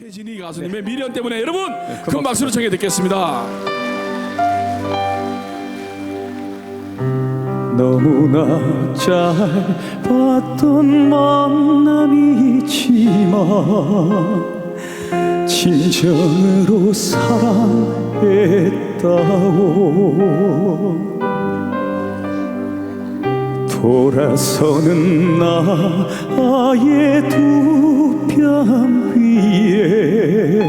최진희 가수님의 미련 때문에 여러분 큰 박수로 청해 듣겠습니다. 너무나 짧았던 만남이지만 진정으로 사랑했다오 돌아서는 나 아예 두뺨 위에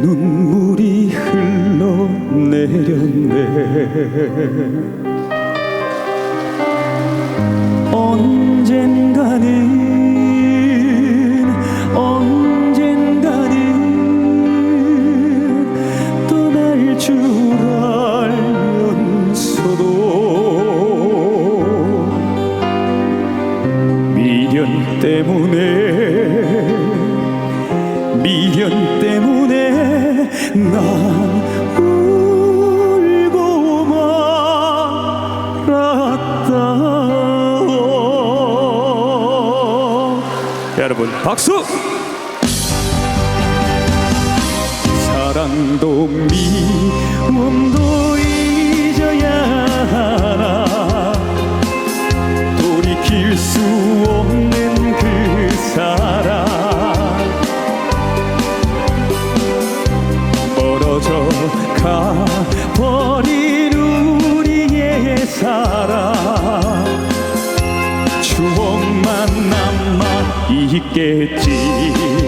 눈물이 흘러내렸네 난 울고 말았다 여러분 박수! 사랑도 미움도 잊어야 하나. 돌이킬 수 멀어져 가버린 우리의 사랑. 추억만 남아 있겠지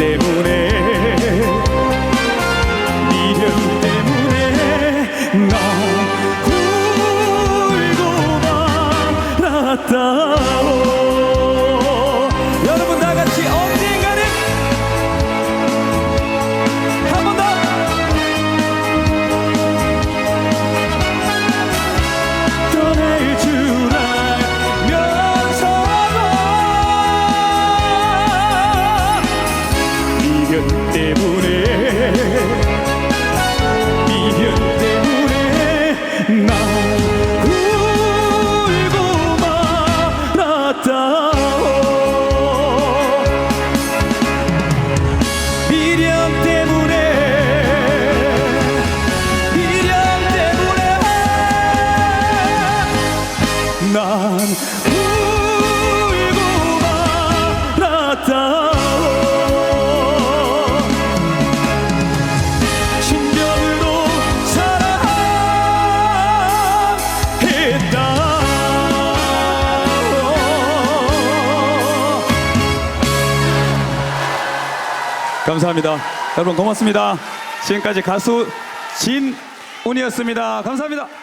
때문에 감사합니다. 여러분 고맙습니다. 지금까지 가수 진운이었습니다. 감사합니다